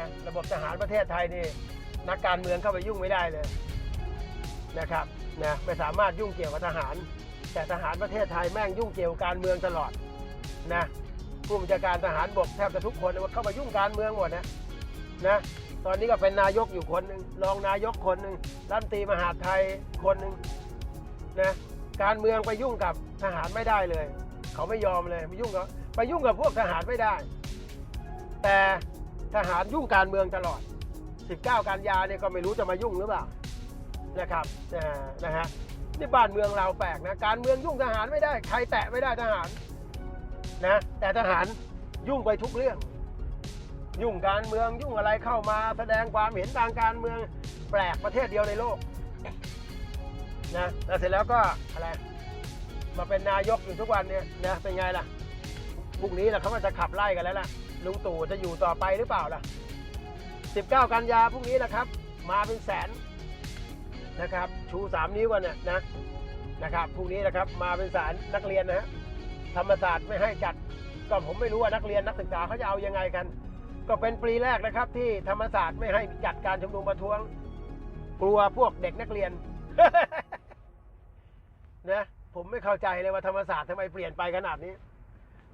นะระบบทหารประเทศไทยนี่นักการเมืองเข้าไปยุ่งไม่ได้เลยนะครับนะไม่สามารถยุ่งเกี่ยวกับทหาร แต่ทหารประเทศไทยแม่งยุ่งเกี่ยวกับการเมืองตลอดนะผู้บัญชาการทหารบกแทบจะทุกคนเข้ามายุ่งการเมืองหมดนะนะตอนนี้ก็เป็นนายกอยู่คนหนึ่งรองนายกคนหนึ่งรัฐมนตรีมหาดไทยคนหนึ่งนะการเมืองไปยุ่งกับทหารไม่ได้เลย เขาไม่ยอมเลยไปยุ่งกับไปยุ่งกับพวกทหารไม่ได้ แต่ ทหารยุ่งการเมืองตลอด 19กันยาเนี่ยก็ไม่รู้จะมายุ่งหรือเปล่านะครับนะฮะนี่บ้านเมืองเราแปลกนะการเมืองยุ่งทหารไม่ได้ ใครแตะไม่ได้ทหารนะแต่ทหารยุ่งไปทุกเรื่อง ยุ่งการเมืองยุ่งอะไรเข้ามาแสดงความเห็นทางการเมืองแปลกประเทศเดียวในโลกนะแล้วเสร็จแล้วก็อะไรมาเป็นนายกอยู่ทุกวันเนี่ยนะเป็นไงล่ะพรุ่งนี้แหละเขาจะขับไล่กันแล้วล่ะ ลุงตู่จะอยู่ต่อไปหรือเปล่าล่ะ 19 กันยาพรุ่งนี้นะครับ มาเป็นแสนนะครับ ชู 3 นิ้วกันเนี่ยนะนะครับพรุ่งนี้นะครับมาเป็นแสนนักเรียนนะฮะธรรมศาสตร์ไม่ให้จัด ก็ผมไม่รู้ว่านักเรียนนักศึกษาเขาจะเอายังไงกัน ก็เป็นปีแรกนะครับ ที่ธรรมศาสตร์ไม่ให้จัดการชุมนุมประท้วง กลัวพวกเด็กนักเรียนนะผมไม่เข้าใจเลยว่าธรรมศาสตร์ทำไมเปลี่ยนไปขนาดนี้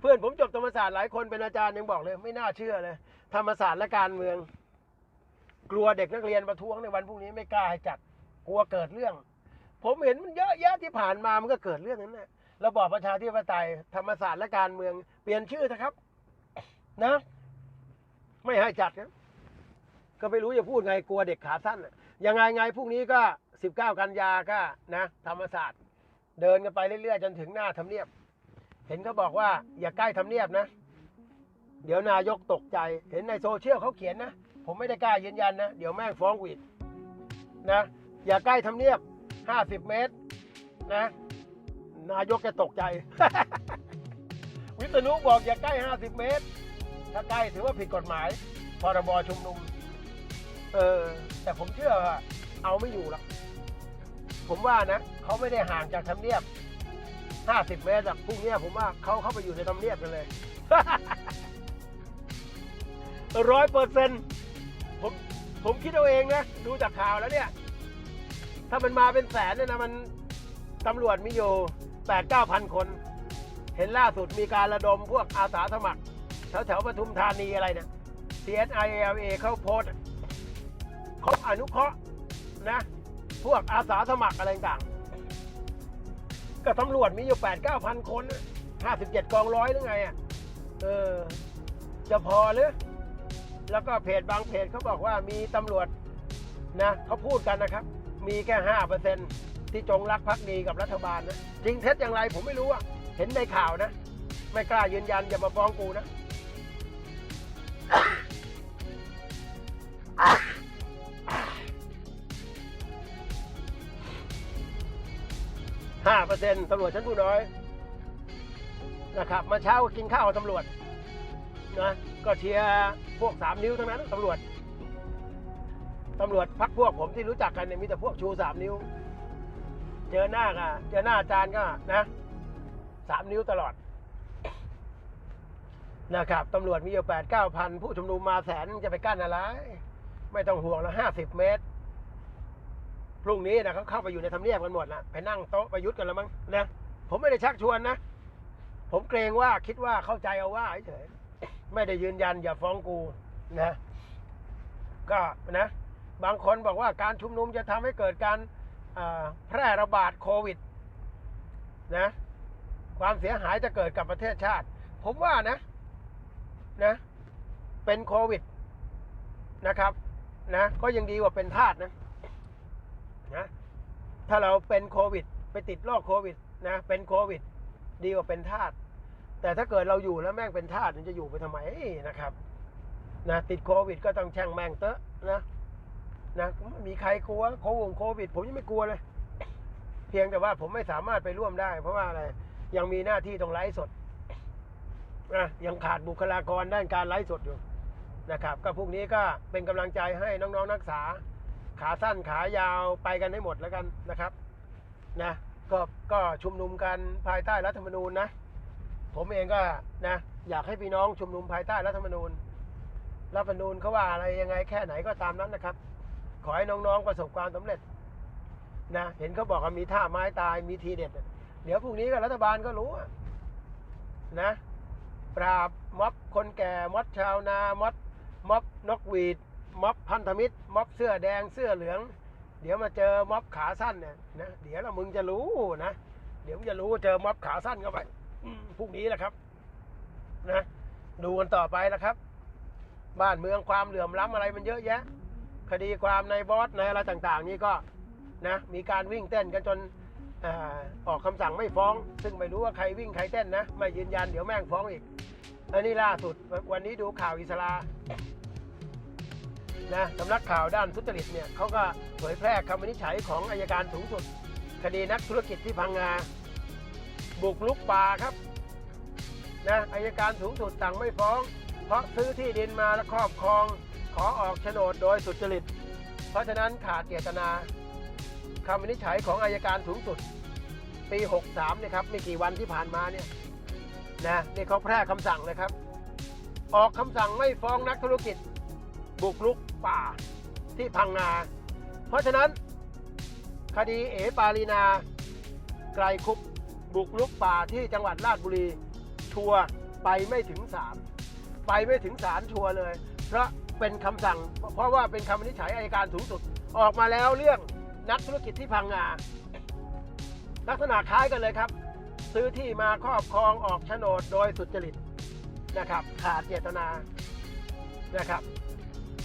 พื่อนผมจบธรรมศาสตร์หลายคนเป็นอาจารย์ยังบอกเลย ไม่น่าเชื่อเลย ธรรมศาสตร์และการเมือง กลัวเด็กนักเรียนประท้วงในวันพรุ่งนี้ไม่กล้าให้จัดกลัวเกิดเรื่อง ผมเห็นมันเยอะแยะที่ผ่านมามันก็เกิดเรื่องนั้นแหละระบอบประชาธิปไตยธรรมศาสตร์และการเมือง เปลี่ยนชื่อนะครับ นะ ไม่ให้จัดนะก็ไม่รู้จะพูดไงกลัวเด็กขาสั้นน่ะยังไงไงพรุ่งนี้ก็สิบเก้ากันยาก็นะ ธรรมศาสตร์ เดินกันไปเรื่อยๆ จนถึงหน้าทำเนียบ เห็นเขาบอกว่าอย่าใกล้ทำเนียบนะ เดี๋ยวนายกตกใจ เห็นในโซเชียลเขาเขียนนะ ผมไม่ได้กล้ายืนยันนะ เดี๋ยวแม่งฟ้องวีดนะ อย่าใกล้ทำเนียบ 50 เมตรนะ นายกจะตกใจ วิษณุบอกอย่าใกล้ 50 เมตร ถ้าใกล้ถือว่าผิดกฎหมาย พรบชุมนุม เออ แต่ผมเชื่อว่าเอาไม่อยู่หรอกผมว่านะเขาไม่ได้ห่างจากทำเนียบ 50 เมตรอะพรุ่งเนี้ยผมว่าเขาเข้าไปอยู่ในทำเนียบกันเลย ร้อยเปอร์เซ็นต์ผมผมคิดเอาเองนะ ดูจากข่าวแล้วเนี่ย ถ้ามันมาเป็นแสนเนี่ยนะมันตำรวจมีอยู่แปดเก้าพันคน เห็นล่าสุดมีการระดมพวกอาสาสมัครแถวแถวปทุมธานีอะไรเนี่ย CSILA เข้าโพสต์เขาอนุเคราะห์นะ พวกอาสาสมัครอะไรต่างๆ ก็ตำรวจมีอยู่แปดเก้าพันคนห้าสิบเจ็ดกองร้อยหรือไงอะเออ จะพอหรือแล้วก็เพจบางเพจเขาบอกว่ามีตำรวจนะเขาพูดกันนะครับ มีแค่ห้าเปอร์เซ็นที่จงรักภักดีกับรัฐบาลนะจริงเท็จอย่างไรผมไม่รู้อะเห็นในข่าวนะ ไม่กล้ายืนยันอย่ามาฟ้องกูนะ ห้าเปอร์เซ็นต์ตำรวจชั้นผู้น้อยนะครับมาเช้าก็กินข้าวตำรวจนะก็เชียร์พวกสามนิ้วทั้งนั้นตำรวจตำรวจพักพวกผมที่รู้จักกันเนี่ยมีแต่พวกชูสามนิ้ว เจอหน้าก็เจอหน้าอาจารย์ก็นะสามนิ้วตลอดนะครับตำรวจมีอยู่แปดเก้าพันผู้ชุมนุมมาแสนจะไปกั้นอะไร ไม่ต้องห่วงแล้วห้าสิบเมตร พรุ่งนี้นะเขาเข้าไปอยู่ในทำเนียบกันหมดนะไปนั่งโต๊ะประยุทธ์กันแล้วมั้งนะผมไม่ได้ชักชวนนะ ผมเกรงว่าคิดว่าเข้าใจเอาว่าเฉยไม่ได้ยืนยันอย่าฟ้องกูนะ ก็นะ บางคนบอกว่าการชุมนุมจะทำให้เกิดการแพร่ระบาดโควิดนะความเสียหายจะเกิดกับประเทศชาติ ผมว่านะนะ เป็นโควิดนะครับ นะ ก็ยังดีกว่าเป็นทาสนะ นะ ถ้าเราเป็นโควิด ไปติดโรคโควิดนะ เป็นโควิด ดีกว่าเป็นทาสแต่ถ้าเกิดเราอยู่แล้วแม่งเป็นทาสมันจะอยู่ไปทำไมนะครับ นะติดโควิด ก็ต้องแช่งแม่งเตอะนะนะไม่มีใครกลัวโควงโควิด ผมยังไม่กลัวเลย เพียงแต่ว่าผมไม่สามารถไปร่วมได้ เพราะว่าอะไรยังมีหน้าที่ต้องไลฟ์สดนะยังขาดบุคลากรด้านการไลฟ์สดอยู่นะครับ ก็พรุ่งนี้ก็เป็นกำลังใจให้น้องๆนักศึกษา ขาสั้นขายาวไปกันให้หมดแล้วกันนะครับนะก็ก็ชุมนุมกันภายใต้รัฐธรรมนูญนะ ผมเองก็นะอยากให้พี่น้องชุมนุมภายใต้รัฐธรรมนูญรัฐธรรมนูญเขาว่าอะไรยังไงแค่ไหนก็ตามนั้นนะครับ ขอให้น้องๆประสบความสำเร็จนะเห็นเขาบอกว่ามีท่าไม้ตายมีทีเด็ด เดี๋ยวพรุ่งนี้ก็รัฐบาลก็รู้นะ ปราบม็อบคนแก่ม็อบชาวนาม็อบม็อบนกหวีด ม็อบพันธมิตร ม็อบเสื้อแดงเสื้อเหลือง เดี๋ยวมาเจอม็อบขาสั้นเนี่ยนะเดี๋ยวละมึงจะรู้นะเดี๋ยวมึงจะรู้เจอม็อบขาสั้นเข้าไปพรุ่งนี้แหละครับ นะดูกันต่อไปนะครับ บ้านเมืองความเหลื่อมล้ำอะไรมันเยอะแยะ คดีความในบอสในอะไรต่าง ๆ นี่ก็นะมีการวิ่งเต้นกันจนอออกคำสั่งไม่ฟ้อง ซึ่งไม่รู้ว่าใครวิ่งใครเต้นนะ ไม่ยืนยันเดี๋ยวแม่งฟ้องอีกอันนี้ล่าสุดวันนี้ดูข่าวอิสลา นะสำนักข่าวด้านทุจริตเนี่ยเขาก็เผยแพร่คำวินิจฉัยของอายการสูงสุด คดีนักธุรกิจที่พังงา บุกลุกป่าครับนะอายการสูงสุดสั่งไม่ฟ้อง เพราะซื้อที่ดินมาและครอบครอง ขอออกโฉนดโดยสุจริต เพราะฉะนั้นขาดเจตนาคำวินิจฉัยของอายการสูงสุด ปี 63เนี่ยครับไม่กี่วันที่ผ่านมาเนี่ยนะนี่เขาแพร่คำสั่งเลยครับ ออกคำสั่งไม่ฟ้องนักธุรกิจ บุกรุกป่าที่พังงา เพราะฉะนั้น คดีเอปาลีนา ไกลคุปบุกรุกป่าที่จังหวัดราชบุรี ชัวร์ไปไม่ถึงศาลไปไม่ถึงศาลชัวร์เลย เพราะเป็นคำสั่ง เพราะว่าเป็นคำวินิจฉัยอายการสูงสุด ออกมาแล้วเรื่องนักธุรกิจที่พังงา ลักษณะคล้ายกันเลยครับ ซื้อที่มาครอบครองออกโฉนดโดยสุจริตนะครับ ขาดเจตนานะครับ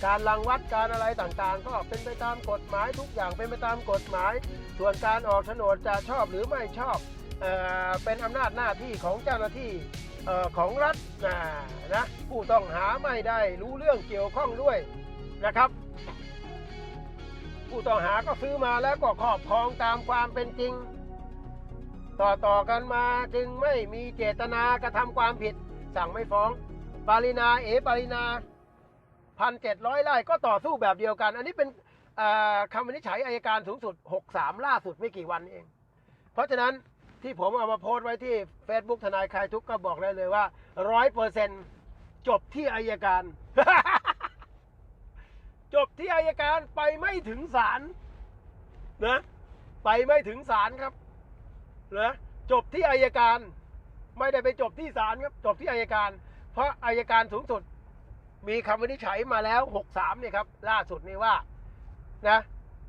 การรังวัดการอะไรต่างๆ ก็เป็นไปตามกฎหมายทุกอย่างเป็นไปตามกฎหมาย ส่วนการออกโฉนดจะชอบหรือไม่ชอบเออเป็นอำนาจหน้าที่ของเจ้าหน้าที่ออของรัฐนะนะผู้ต้องหาไม่ได้รู้เรื่องเกี่ยวข้องด้วยนะครับ ผู้ต้องหาก็ซื้อมาแล้วก็ครอบครองตามความเป็นจริง ต่อต่อกันมาจึงไม่มีเจตนากระทำความผิด สั่งไม่ฟ้อง ปารินาเอปารินา พันเจ็ดร้อยไร่ก็ต่อสู้แบบเดียวกัน อันนี้เป็นคำวินิจฉัยอายการสูงสุด 63 ล่าสุดไม่กี่วันเอง เพราะฉะนั้นที่ผมเอามาโพสต์ไว้ที่ Facebook ทนายคลายทุกก็บอกได้เลยว่าร้อยเปอร์เซ็นจบที่อายการ จบที่อายการไปไม่ถึงศาลนะไปไม่ถึงศาลครับนะจบที่อายการ ไม่ได้ไปจบที่ศาลครับ จบที่อายการ เพราะอายการสูงสุด มีคำวินิจฉัยมาแล้ว 63เนี่ยครับ ล่าสุดนี่ว่านะ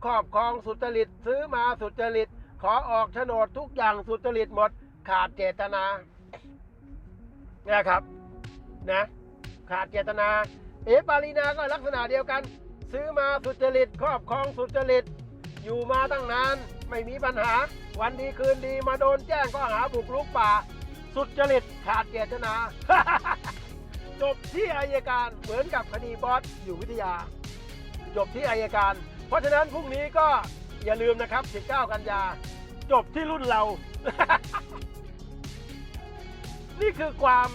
ครอบครองสุจริตซื้อมาสุจริต ขอออกโฉนดทุกอย่างสุจริตหมด ขาดเจตนานะครับนะขาดเจตนา เอปารีนาก็ลักษณะเดียวกัน ซื้อมาสุจริต ครอบครองสุจริต อยู่มาตั้งนาน ไม่มีปัญหา วันดีคืนดีมาโดนแจ้งก็หาบุกรุกป่า สุจริตขาดเจตนา จบที่อายการเหมือนกับคดีบอสอยู่วิทยา จบที่อายการ เพราะฉะนั้นพรุ่งนี้ก็อย่าลืมนะครับ 19 กันยา จบที่รุ่นเรา นี่คือความ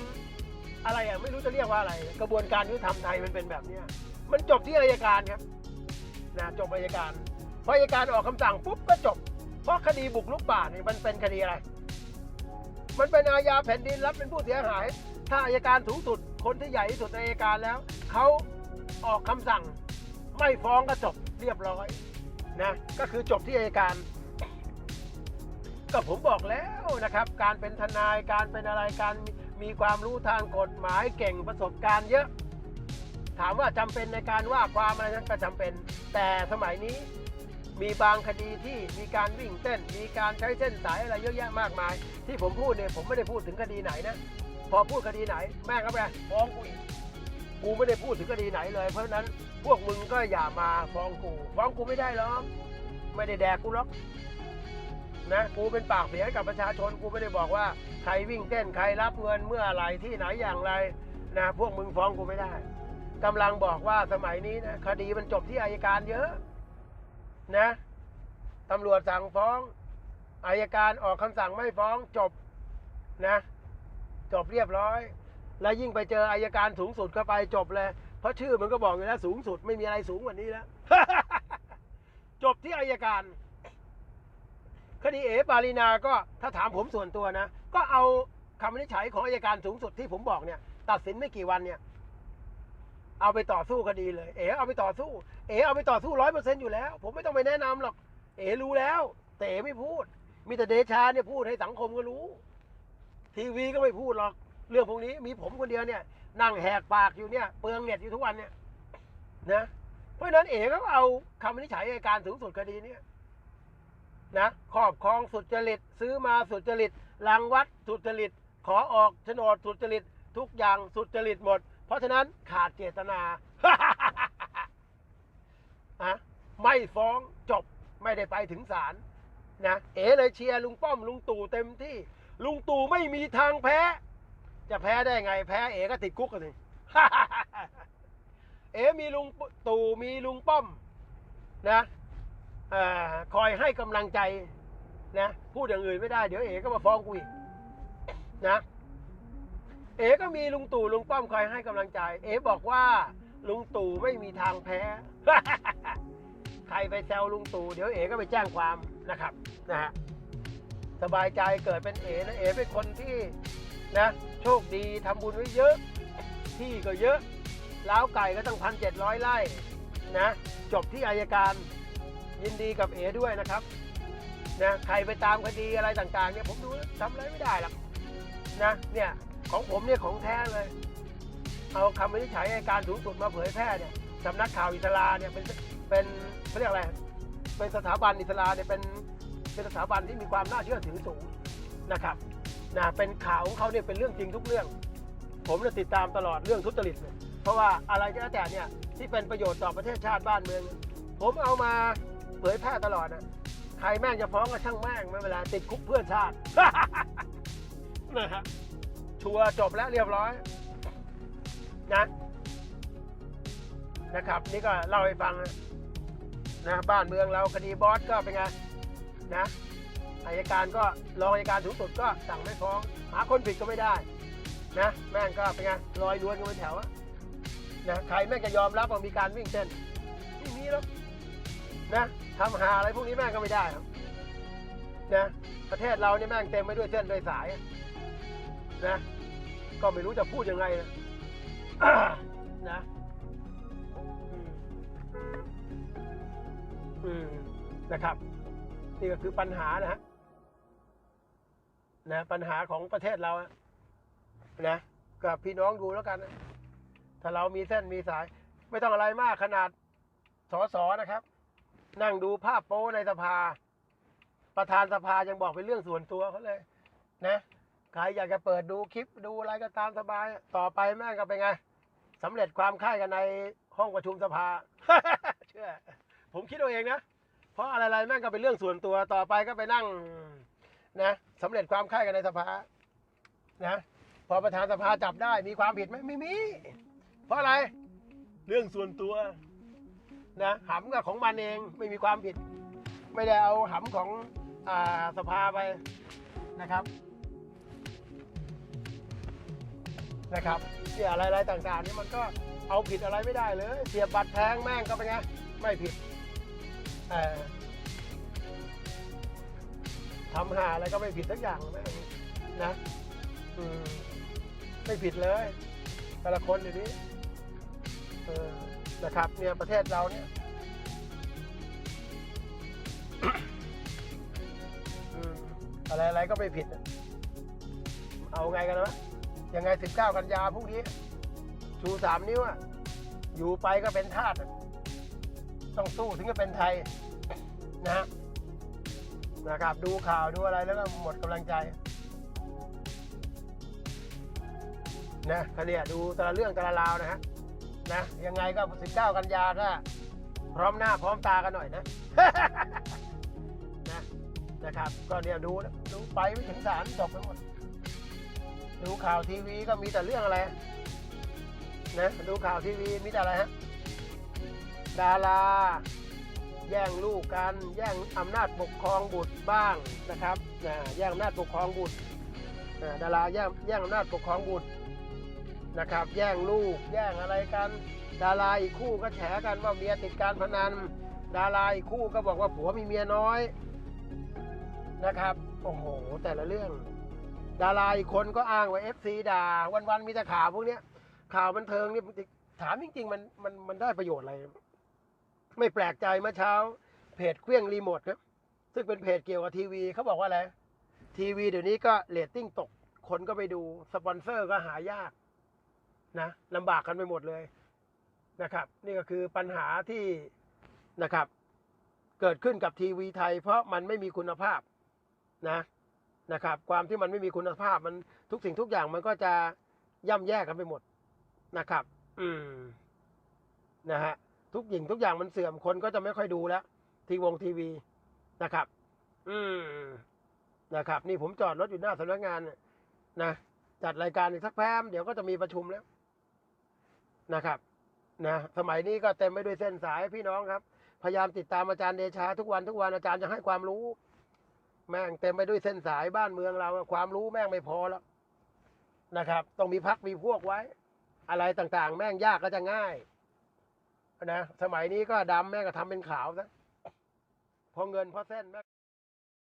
อะไรอะไม่รู้จะเรียกว่าอะไร กระบวนการยุติธรรมไทยมันเป็นแบบเนี้ยมันจบที่อายการครับนะจบอายการพออายการออกคำสั่งปุ๊บก็จบ เพราะคดีบุกรุกป่านี่มันเป็นคดีอะไร มันเป็นอาญาแผ่นดินรับเป็นผู้เสียหาย ถ้าอายการสูงสุด คนที่ใหญ่ที่สุดในอายการแล้ว เขาออกคำสั่ง ไม่ฟ้องก็จบเรียบร้อยนะก็คือจบที่อายการ ก็ผมบอกแล้วนะครับ การเป็นทนายการเป็นอะไรการมีมีความรู้ทางกฎหมายเก่งประสบการณ์เยอะ ถามว่าจำเป็นในการว่าความอะไรนั้นก็จำเป็น แต่สมัยนี้มีบางคดีที่มีการวิ่งเต้น มีการใช้เส้นสายอะไรเยอะแยะมากมาย ที่ผมพูดเนี่ยผมไม่ได้พูดถึงคดีไหนนะ พอพูดคดีไหน แม่งก็ไปฟ้องกูอีกกูไม่ได้พูดถึงคดีไหนเลย เพราะฉะนั้นพวกมึงก็อย่ามาฟ้องกูฟ้องกูไม่ได้หรอกไม่ได้แดกกูหรอกนะกูเป็นปากเสียให้กับประชาชนกูไม่ได้บอกว่าใครวิ่งเต้นใครรับเงินเมื่อไหรที่ไหนอย่างไรนะพวกมึงฟ้องกูไม่ได้กำลังบอกว่าสมัยนี้นะคดีมันจบที่อายการเยอะนะตำรวจสั่งฟ้องอายการออกคำสั่งไม่ฟ้องจบนะ จบเรียบร้อย แล้วยิ่งไปเจออายการสูงสุดเข้าไปจบเลย เพราะชื่อมันก็บอกอยู่แล้วสูงสุดไม่มีอะไรสูงกว่านี้แล้ว จบที่อายการ คดีเอปารีนาก็ถ้าถามผมส่วนตัวนะ ก็เอาคำวินิจฉัยของอายการสูงสุดที่ผมบอกเนี่ย ตัดสินไม่กี่วันเนี่ยเอาไปต่อสู้คดีเลย เอ๋เอาไปต่อสู้ เอ๋เอาไปต่อสู้ร้อยเปอร์เซ็นต์อยู่แล้ว ผมไม่ต้องไปแนะนำหรอก เอ๋รู้แล้ว แต่เอ๋ไม่พูด มีแต่เดชาเนี่ยพูดให้สังคมก็รู้ ทีวีก็ไม่พูดหรอก เรื่องพวกนี้มีผมคนเดียวเนี่ย นั่งแหกปากอยู่เนี่ยเปลืองเน็ตอยู่ทุกวันเนี่ยนะเพราะฉะนั้นเอ๋ก็เอาคำวินิจฉัยอัยการสูงสุดคดีเนี้นะครอบครองสุจริต ซื้อมาสุจริตรังวัดสุจริต ขอออกโฉนดสุจริต ทุกอย่างสุจริตหมด เพราะฉะนั้นขาดเจตนาอะไม่ฟ้องจบไม่ได้ไปถึงศาลนะเอ๋เลยเชียร์ลุงป้อมลุงตู่เต็มที่ ลุงตู่ไม่มีทางแพ้ จะแพ้ได้ไง แพ้เอ๋ก็ติดคุกกันสิเอ๋มีลุงตู่มีลุงป้อมนะอคอยให้กำลังใจนะพูดอย่างอื่นไม่ได้เดี๋ยวเอ๋ก็มาฟ้องกูอีกนะเอ๋ก็มีลุงตู่ลุงป้อมคอยให้กำลังใจ เอ๋บอกว่า ลุงตู่ไม่มีทางแพ้ ใครไปแซวลุงตู่เดี๋ยวเอ๋ก็ไปแจ้งความนะครับนะฮะ สบายใจเกิดเป็นเอ๋นะเอ๋เป็นคนที่นะโชคดีทำบุญไว้เยอะ ที่ก็เยอะล้าวไก่ก็ตั้งพันเจ็ดร้อยไร่นะจบที่อายการยินดีกับเอ๋ด้วยนะครับนะใครไปตามคดีอะไรต่างๆเนี่ยผมดูแล้วทำอะไรไม่ได้หรอกนะเนี่ยของผมเนี่ยของแท้เลย เอาคำวินิจฉัยอัยการสูงสุดมาเผยแพร่เนี่ยสำนักข่าวอิสลาเนี่ยเป็นเป็นเขาเรียกอะไรเป็นสถาบันอิสลาเนี่ยเป็น เป็นสถาบันที่มีความน่าเชื่อถือสูงนะครับนะเป็นข่าวของเขาเนี่ยเป็นเรื่องจริงทุกเรื่อง ผมจะติดตามตลอดเรื่องทุจริตเลยเพราะว่าอะไรก็แล้วแต่เนี่ยที่เป็นประโยชน์ต่อประเทศชาติบ้านเมือง ผมเอามาเผยแพร่ตลอดนะใครแม่งจะฟ้องก็ช่างแม่งไม่เป็นไรติดคุกเพื่อชาตินะฮะชัวร์จบแล้วเรียบร้อยนะนะครับ นี่ก็เล่าให้ฟังนะบ้านเมืองเราคดีบอสก็เป็นไง นะอายการก็รองอายการสูงสุดก็สั่งไม่ฟ้อง หาคนผิดก็ไม่ได้ นะแม่งก็เป็นไงลอยนวลกันเป็นแถวอะนะใครแม่งจะยอมรับว่ามีการวิ่งเต้นไม่มีหรอกนะทำหาอะไรพวกนี้แม่งก็ไม่ได้ครับนะประเทศเราเนี่ยแม่งเต็มไปด้วยเส้นด้วยสายนะ ก็ไม่รู้จะพูดยังไงนะนะอือืมนะครับ นี่ก็คือปัญหานะฮะนะปัญหาของประเทศเราอะนะกับพี่น้องดูแล้วกันนะถ้าเรามีเส้นมีสาย ไม่ต้องอะไรมากขนาดสอสอนะครับ นั่งดูภาพโป้ในสภา ประธานสภายังบอกเป็นเรื่องส่วนตัวเขาเลย นะใครอยากจะเปิดดูคลิปดูอะไรก็ตามสบาย ต่อไปแม่งก็เป็นไงสำเร็จความใคร่กันในห้องประชุมสภา เชื่อ ผมคิดเอาเองนะ เพราะอะไรๆแม่งก็เป็นเรื่องส่วนตัวต่อไปก็ไปนั่งนะสำเร็จความใคร่กันในสภานะพอประธานสภาจับได้มีความผิดไหมไม่มี เพราะอะไร เรื่องส่วนตัวนะหำกับของมันเองไม่มีความผิด ไม่ได้เอาหำของอาสภาไปนะครับนะครับเสียอะไรๆต่างๆนี่มันก็เอาผิดอะไรไม่ได้เลย เสียบัตรแทงแม่งก็เป็นไงไม่ผิด เอ่ทำหาอะไรก็ไม่ผิดสักอย่างแม่งนะมไม่ผิดเลย แต่ละคนอยู่นี้นะครับ เนี่ยประเทศเราเนี่ยอืมอะไรก็ไม่ผิด เอาไงกันวะยังไง19กันยาพรุ่งนี้ ชูสามนิ้วอะอยู่ไปก็เป็นทาสอะ ต้องสู้ถึงจะเป็นไทยนะฮะนะครับดูข่าวดูอะไรแล้วก็หมดกำลังใจนะก็เนี่ยดูแต่ละเรื่องแต่ละราวนะฮะนะยังไงก็ 19 กันยาก็พร้อมหน้าพร้อมตากันหน่อยนะนะนะครับ ก็เนี่ยดูนะดูไปไม่ถึงศาลจบไปหมด ดูข่าวทีวีก็มีแต่เรื่องอะไรนะดูข่าวทีวีมีแต่อะไรฮะ ดารา แย่งลูกกัน แย่งอำนาจปกครองบุตรบ้างนะครับนะแย่งอำนาจปกครองบุตรดาราแย่งแย่งอำนาจปกครองบุตรนะครับ แย่งลูก แย่งอะไรกัน ดาราอีกคู่ก็แฉกันว่าเมียติดการพนัน ดาราอีกคู่ก็บอกว่าผัวมีเมียน้อยนะครับ โอ้โห แต่ละเรื่อง ดาราอีกคนก็อ้างว่าเอฟซีด่า วันๆมีแต่ข่าวพวกเนี้ยข่าวบันเทิงนี่ถามจริงๆมันมันมันได้ประโยชน์อะไร ไม่แปลกใจเมื่อเช้า เพจเครื่องรีโมทครับ ซึ่งเป็นเพจเกี่ยวกับทีวีเขาบอกว่าอะไร ทีวีเดี๋ยวนี้ก็เรตติ้งตก คนก็ไปดู สปอนเซอร์ก็หายากนะลำบากกันไปหมดเลยนะครับ นี่ก็คือปัญหาที่นะครับ เกิดขึ้นกับทีวีไทย เพราะมันไม่มีคุณภาพนะนะครับ ความที่มันไม่มีคุณภาพมันทุกสิ่งทุกอย่างมันก็จะย่ำแย่กันไปหมดนะครับ อืมนะฮะ ทุกอย่างทุกอย่างมันเสื่อมคนก็จะไม่ค่อยดูแล้ว ทีวงทีวีนะครับ อืมนะครับ นี่ผมจอดรถอยู่หน้าสำนักงานนะจัดรายการอีกสักแป๊บเดี๋ยวก็จะมีประชุมแล้วนะครับ นะสมัยนี้ก็เต็มไปด้วยเส้นสายพี่น้องครับ พยายามติดตามอาจารย์เดชาทุกวันทุกวันอาจารย์จะให้ความรู้ แม่งเต็มไปด้วยเส้นสายบ้านเมืองเรา ความรู้แม่งไม่พอแล้วนะครับ ต้องมีพักมีพวกไว้ อะไรต่างๆ แม่งยากก็จะง่าย นะสมัยนี้ก็ดำแม่ก็ทำเป็นขาวซะพอเงินพอเส้นแม่